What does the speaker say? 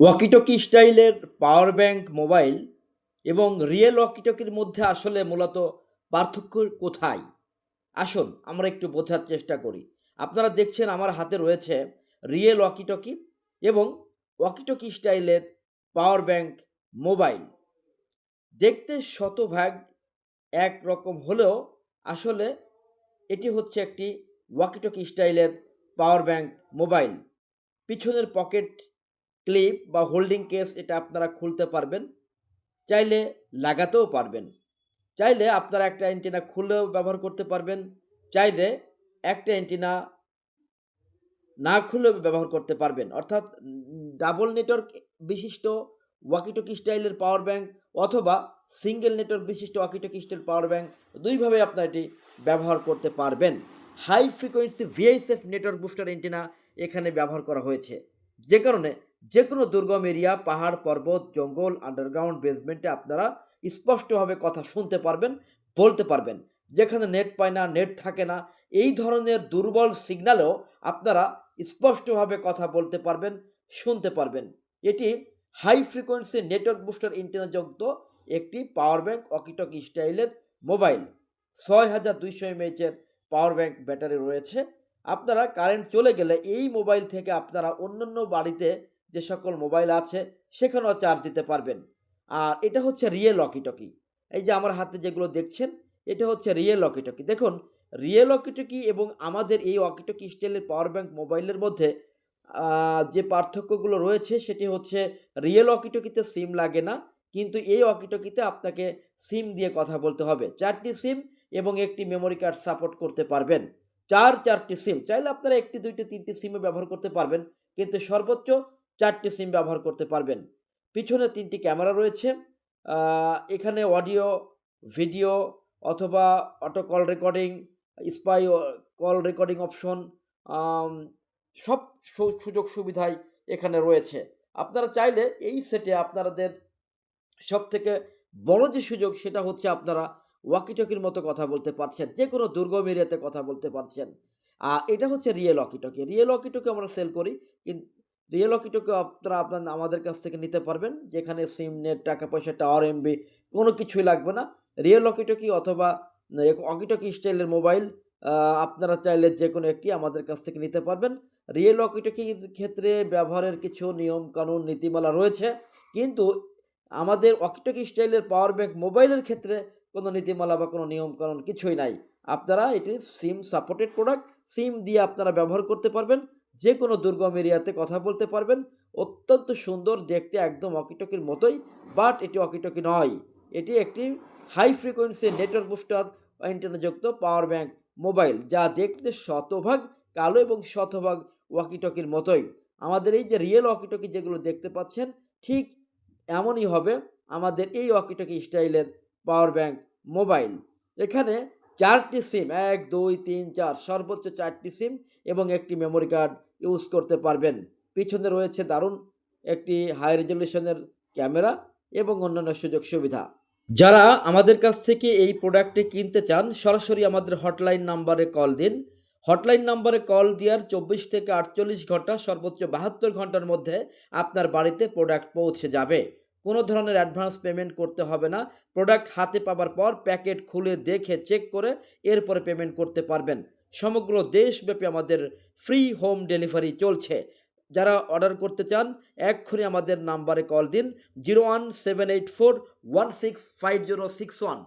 Walkie talkie স্টাইলের power bank mobile এবং real ওয়াকিটকির মধ্যে আসলে মূলত পার্থক্য কোথায়? আসুন, আমরা একটু বোঝার চেষ্টা করি। আপনারা দেখছেন আমার হাতে রয়েছে রিয়েল ওয়াকিটকি এবং ওয়াকিটকি স্টাইলের পাওয়ার ব্যাংক মোবাইল দেখতে শতভাগ এক রকম হলেও আসলে এটি হচ্ছে একটি ওয়াকিটকি স্টাইলের পাওয়ার ব্যাংক মোবাইল পিছনের পকেট ক্লিপ বা হোল্ডিং কেস এটা আপনারা খুলতে পারবেন। চাইলে লাগাতেও পারবেন। চাইলে আপনারা একটা অ্যান্টিনা খুলেও ব্যবহার করতে পারবেন। চাইলে একটা অ্যান্টিনা না খুলেও ব্যবহার করতে পারবেন। অর্থাৎ ডাবল নেটওয়ার্ক বিশিষ্ট ওয়াকিটকি স্টাইলের পাওয়ার ব্যাংক অথবা সিঙ্গেল নেটওয়ার্ক বিশিষ্ট walkie talkie style power bank দুইভাবে আপনারা এটি ব্যবহার করতে পারবেন। High frequency VSF network booster antenna এখানে ব্যবহার করা হয়েছে। যে কারণে যে কোনো দুর্গম এরিয়া, পাহাড়, পর্বত, জঙ্গল আন্ডারগ্রাউন্ড বেসমেন্টে আপনারা স্পষ্টভাবে কথা শুনতে পারবেন, বলতে পারবেন। যেখানে নেট পায় না নেট থাকে না, এই ধরনের দুর্বল সিগন্যালেও আপনারা স্পষ্টভাবে কথা বলতে পারবেন, শুনতে পারবেন। এটি হাই ফ্রিকোয়েন্সি নেটওয়ার্ক বুস্টার ইন্টারনেটযুক্ত একটি পাওয়ার ব্যাংক অকিটকি স্টাইলের মোবাইল ছয় হাজার দুইশো এমএইচের পাওয়ার ব্যাংক ব্যাটারি রয়েছে। আপনারা কারেন্ট চলে গেলে এই মোবাইল থেকে আপনারা অন্যান্য বাড়িতে যে সকল মোবাইল আছে, সেখানেও চার্জ দিতে পারবেন। আর এটা হচ্ছে রিয়েল অকিটকি এই যে আমার হাতে যেগুলো দেখছেন, এটা হচ্ছে রিয়েল অকিটকি দেখুন রিয়েল অকিটকি এবং আমাদের এই অকিটকি স্টাইলের পাওয়ার ব্যাংক মোবাইলের মধ্যে যে পার্থক্যগুলো রয়েছে, সেটি হচ্ছে রিয়েল অকিটকিতে সিম লাগে না, কিন্তু এই অকিটকিতে আপনাকে সিম দিয়ে কথা বলতে হবে। চারটি সিম এবং একটি মেমোরি কার্ড সাপোর্ট করতে পারবেন। চার চারটি সিম চাইলে আপনারা একটি, দুইটি, তিনটি সিমে ব্যবহার করতে পারবেন, কিন্তু সর্বোচ্চ চারটি সিম ব্যবহার করতে পারবেন। পিছনে তিনটি ক্যামেরা রয়েছে। এখানে অডিও, ভিডিও অথবা auto call recording, spy call recording option সব সুযোগ সুবিধাই এখানে রয়েছে। আপনারা চাইলে এই সেটে আপনাদের সব থেকে বড় যে সুযোগ সেটা হচ্ছে আপনারা ওয়াকিটকির মতো কথা বলতে পারছেন যে কোনো দুর্গম এরিয়াতে কথা বলতে পারছেন। আর এটা হচ্ছে real walkie talkie. Real walkie talkie আমরা সেল করি কিন্তু রিয়েল ওয়াকিটকি আপনারা আপনার আমাদের কাছ থেকে নিতে পারবেন, যেখানে সিম নেট টাকা পয়সা, টাওয়ার এমবি কোনো কিছুই লাগবে না। রিয়েল ওয়াকিটকি অথবা ওয়াকিটকি স্টাইলের মোবাইল আপনারা চাইলে যে কোনো একটি আমাদের কাছ থেকে নিতে পারবেন। রিয়েল ওয়াকিটকির ক্ষেত্রে ব্যবহারের কিছু নিয়ম, কানুন, নীতিমালা রয়েছে, কিন্তু আমাদের ওয়াকিটকি স্টাইলের পাওয়ার ব্যাংক মোবাইলের ক্ষেত্রে কোনো নীতিমালা বা কোনো নিয়ম, কানুন কিছুই নাই। আপনারা এটি সিম সাপোর্টেড প্রোডাক্ট সিম দিয়ে আপনারা ব্যবহার করতে পারবেন। যে কোনো দুর্গম এরিয়াতে কথা বলতে পারবেন। অত্যন্ত সুন্দর দেখতে, একদম ওয়াকিটকির মতোই বাট এটি ওয়াকিটকি নয়। এটি একটি হাই ফ্রিকোয়েন্সি নেটওয়ার্ক বুস্টার ইন্টারনেটযুক্ত পাওয়ার ব্যাংক মোবাইল যা দেখতে শতভাগ কালো এবং শতভাগ ওয়াকিটকির মতোই। আমাদের এই যে রিয়েল ওয়াকিটকি যেগুলো দেখতে পাচ্ছেন, ঠিক এমনই হবে আমাদের এই ওয়াকিটকি স্টাইলের পাওয়ার ব্যাংক মোবাইল এখানে চারটি সিম এক, দুই, তিন, চার, সর্বোচ্চ চারটি সিম এবং একটি মেমোরি কার্ড ইউজ করতে পারবেন। পিছনে রয়েছে দারুণ একটি হাই রেজলিউশনের ক্যামেরা এবং অন্যান্য সুযোগ সুবিধা। যারা আমাদের কাছ থেকে এই প্রোডাক্টটি কিনতে চান, সরাসরি আমাদের হটলাইন নাম্বারে কল দিন। হটলাইন নাম্বারে কল দেওয়ার চব্বিশ থেকে আটচল্লিশ ঘণ্টা, সর্বোচ্চ বাহাত্তর ঘণ্টার মধ্যে আপনার বাড়িতে প্রোডাক্ট পৌঁছে যাবে। কোনো ধরনের অ্যাডভান্স পেমেন্ট করতে হবে না। প্রোডাক্ট হাতে পাওয়ার পর প্যাকেট খুলে দেখে চেক করে এরপরে পেমেন্ট করতে পারবেন। সমগ্র দেশব্যাপী আমাদের ফ্রি হোম ডেলিভারি চলছে। যারা অর্ডার করতে চান, এক্ষুনি আমাদের নাম্বারে কল দিন zero one seven eight four one six five zero six one